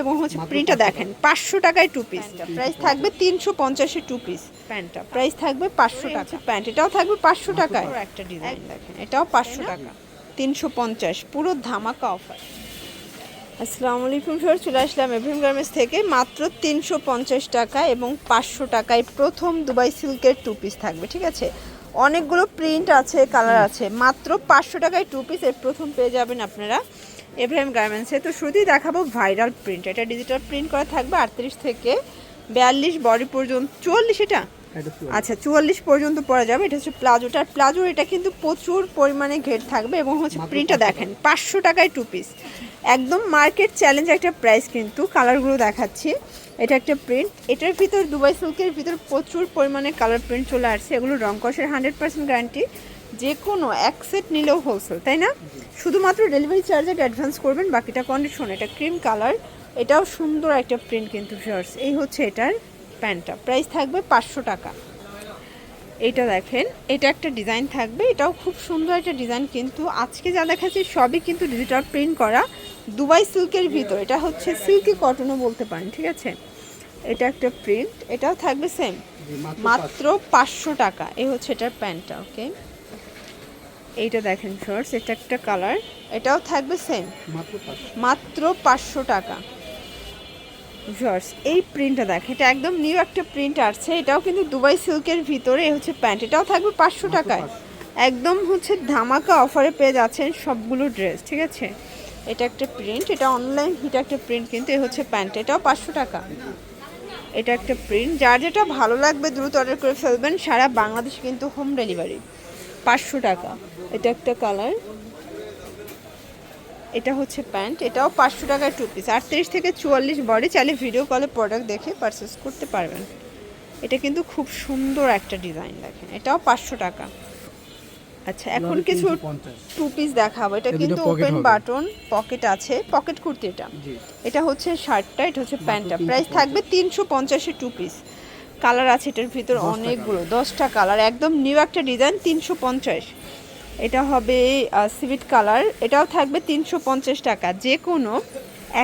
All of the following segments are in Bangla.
এবং হচ্ছে প্রিন্টটা দেখেন পাঁচশো টাকায় টু পিস প্রাইস থাকবে তিনশো পঞ্চাশে টু পিস প্যান্টটা প্রাইস থাকবে পাঁচশো টাকা। প্যান্ট এটাও থাকবে পাঁচশো টাকায়। একটা ডিজাইন দেখেন। এটাও পাঁচশো টাকা। তিনশো পঞ্চাশ পুরো ধামাকা অফার আসসালামু আলাইকুম স্যার চলে আসলাম এভরিম গার্মেন্টস থেকে। মাত্র তিনশো পঞ্চাশ টাকা এবং পাঁচশো টাকায় প্রথম দুবাই সিল্কের টু পিস থাকবে ঠিক আছে? অনেকগুলো প্রিন্ট আছে কালার আছে। মাত্র পাঁচশো টাকায় টু পিস এর প্রথম পেয়ে যাবেন আপনারা। এভরিম গার্মেন্টসে তো শুধুই দেখাবো ভাইরাল প্রিন্ট এটা ডিজিটাল প্রিন্ট করা থাকবে আটত্রিশ থেকে বিয়াল্লিশ বডি পর্যন্ত চুয়াল্লিশ এটা? আচ্ছা চুয়াল্লিশ পর্যন্ত পরা যাবে। এটা হচ্ছে প্লাজোটা আর প্লাজোর এটা কিন্তু প্রচুর পরিমাণে ঘের থাকবে এবং হচ্ছে প্রিন্টটা দেখেন পাঁচশো টাকায় টু পিস একদম মার্কেট চ্যালেঞ্জ একটা প্রাইস কিন্তু কালারগুলো দেখাচ্ছি। এটা একটা প্রিন্ট এটার ভিতর দুবাই সিল্কের ভিতর প্রচুর পরিমাণে কালার প্রিন্ট চলে আসছে। এগুলো রং কষের হান্ড্রেড পার্সেন্ট গ্যারান্টি যে কোনো এক সেট নিলেও হোলসেল তাই না? শুধুমাত্র ডেলিভারি চার্জেট অ্যাডভান্স করবেন বাকিটা কন্ডিশন এটা ক্রিম কালার এটাও সুন্দর একটা প্রিন্ট কিন্তু শর্টস এই হচ্ছে এটার প্যান্টটা। প্রাইস থাকবে পাঁচশো টাকা। এটা দেখেন এটা একটা ডিজাইন থাকবে এটাও খুব সুন্দর একটা ডিজাইন কিন্তু আজকে যা দেখাচ্ছি সবই কিন্তু ডিজিটাল প্রিন্ট করা দুবাই সিল্কের ভিতর। এটা হচ্ছে সিল্কি কটনও বলতে পারেন ঠিক আছে? এটা একটা প্রিন্ট এটাও থাকবে সেম মাত্র পাঁচশো। টাকা এই হচ্ছে এটার প্যান্টটা ওকে এইটা দেখেন শর্টস এটা একটা কালার এটাও থাকবে সেম মাত্র পাঁচশো। টাকা। জর্স এই প্রিন্টটা দেখ এটা একদম নিউ একটা প্রিন্ট আসছে। এটাও কিন্তু দুবাই সিল্কের ভিতরে হচ্ছে প্যান্ট এটাও থাকবে পাঁচশো টাকায়। একদম হচ্ছে ধামাকা অফারে পেয়ে যাচ্ছেন সবগুলো ড্রেস ঠিক আছে? এটা একটা প্রিন্ট এটা অনলাইন হিট একটা প্রিন্ট কিন্তু এ হচ্ছে প্যান্ট এটাও পাঁচশো টাকা। এটা একটা প্রিন্ট যার যেটা ভালো লাগবে দ্রুত অর্ডার করে ফেলবেন সারা বাংলাদেশ কিন্তু হোম ডেলিভারি পাঁচশো টাকা। এটা একটা কালার। এটা হচ্ছে প্যান্ট। এটাও পাঁচশো টাকার টু পিস আটত্রিশ থেকে চুয়াল্লিশ বডি চাইলে ভিডিও কলে প্রোডাক্ট দেখে পারচেস করতে পারবেন। এটা কিন্তু খুব সুন্দর একটা ডিজাইন দেখেন। এটাও পাঁচশো টাকা। আচ্ছা এখন কিছু টু পিস দেখাবো। এটা কিন্তু ওপেন বাটন পকেট আছে। পকেট কুর্তি এটা। এটা হচ্ছে শার্টটা এটা হচ্ছে প্যান্টটা। প্রাইস থাকবে তিনশো পঞ্চাশে টু পিস কালার আছে এটার ভিতর অনেকগুলো দশটা কালার। একদম নিউ একটা ডিজাইন তিনশো পঞ্চাশ। এটা হবে সিভিট কালার। এটাও থাকবে তিনশো পঞ্চাশ টাকা। যে কোনো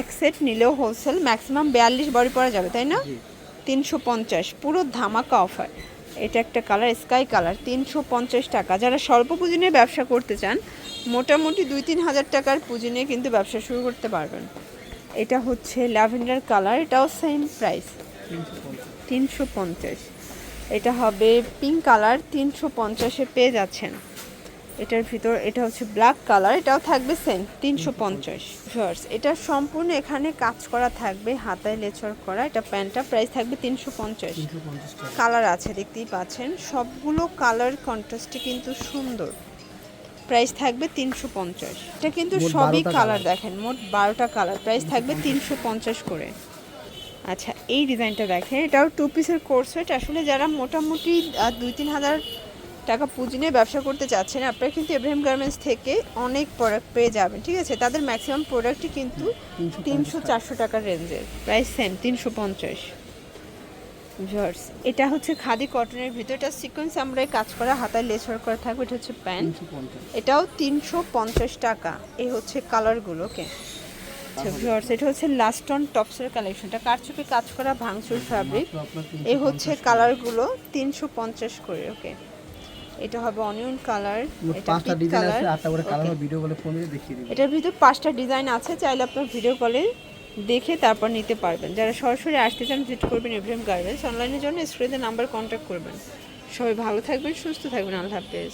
এক সেট নিলেও হোলসেল ম্যাক্সিমাম বিয়াল্লিশ বড়ি পরা যাবে তাই না? তিনশো পঞ্চাশ। পুরো ধামাকা অফার এটা একটা কালার স্কাই কালার তিনশো পঞ্চাশ টাকা। যারা স্বল্প পুঁজি নিয়ে ব্যবসা করতে চান মোটামুটি দুই তিন হাজার টাকার পুঁজি নিয়ে কিন্তু ব্যবসা শুরু করতে পারবেন। এটা হচ্ছে ল্যাভেন্ডার কালার এটাও সেম প্রাইস তিনশো পঞ্চাশ। এটা হবে পিঙ্ক কালার তিনশো পঞ্চাশে পেয়ে যাচ্ছেন। এটার ভিতর এটা হচ্ছে ব্ল্যাক কালার এটাও থাকবে সেম তিনশো পঞ্চাশ। শর্টস এটা সম্পূর্ণ এখানে কাজ করা থাকবে হাতায় লেচর করা। এটা প্যান্টটা প্রাইস থাকবে তিনশো পঞ্চাশ। কালার আছে দেখতেই পাচ্ছেন। সবগুলো কালার কন্ট্রাস্টে কিন্তু সুন্দর। প্রাইস থাকবে তিনশো পঞ্চাশ। এটা কিন্তু সবই কালার দেখেন মোট বারোটা কালার প্রাইস থাকবে তিনশো পঞ্চাশ করে। আচ্ছা এই ডিজাইনটা দেখেন। এটাও টু পিসের কোর্স এটা আসলে যারা মোটামুটি দুই তিন হাজার টাকা পুঁজি নিয়ে ব্যবসা করতে চাচ্ছেন আপনারা কিন্তু এব্রাহিম গার্মেন্টস থেকে অনেক প্রোডাক্ট পেয়ে যাবেন ঠিক আছে? তাদের ম্যাক্সিমাম প্রোডাক্টই কিন্তু তিনশো চারশো টাকার রেঞ্জের প্রাইস সেম তিনশো পঞ্চাশ। জর্স এটা হচ্ছে খাদি কটনের ভিতর। এটা সিকোয়েন্স আমরা কাজ করা হাতায় লেসর করা থাকবে এটা হচ্ছে প্যান্ট। এটাও তিনশো পঞ্চাশ টাকা। এই হচ্ছে কালারগুলো এটা হচ্ছে লাস্ট অন টপসের কালেকশনটা কারচুপি কাজ করা? ভাঙচুর ফ্যাব্রিক এই হচ্ছে কালারগুলো তিনশো পঞ্চাশ করে ওকে এটা হবে অনিয়ন কালার এটা পাঁচটা ডিজাইন কালার আছে আটটা করে কালার ভিডিও কলে ফোন দেখিয়ে দিবি। এটার ভিতর পাঁচটা ডিজাইন আছে চাইলে আপনার ভিডিও কলে দেখে তারপর নিতে পারবেন। যারা সরাসরি আসতে চান ভিজিট করবেন এভরিএম গার্মেন্টস অনলাইনের জন্য স্ক্রিনে নাম্বার কন্ট্যাক্ট করবেন। সবাই ভালো থাকবেন সুস্থ থাকবেন আল্লাহ হাফেজ।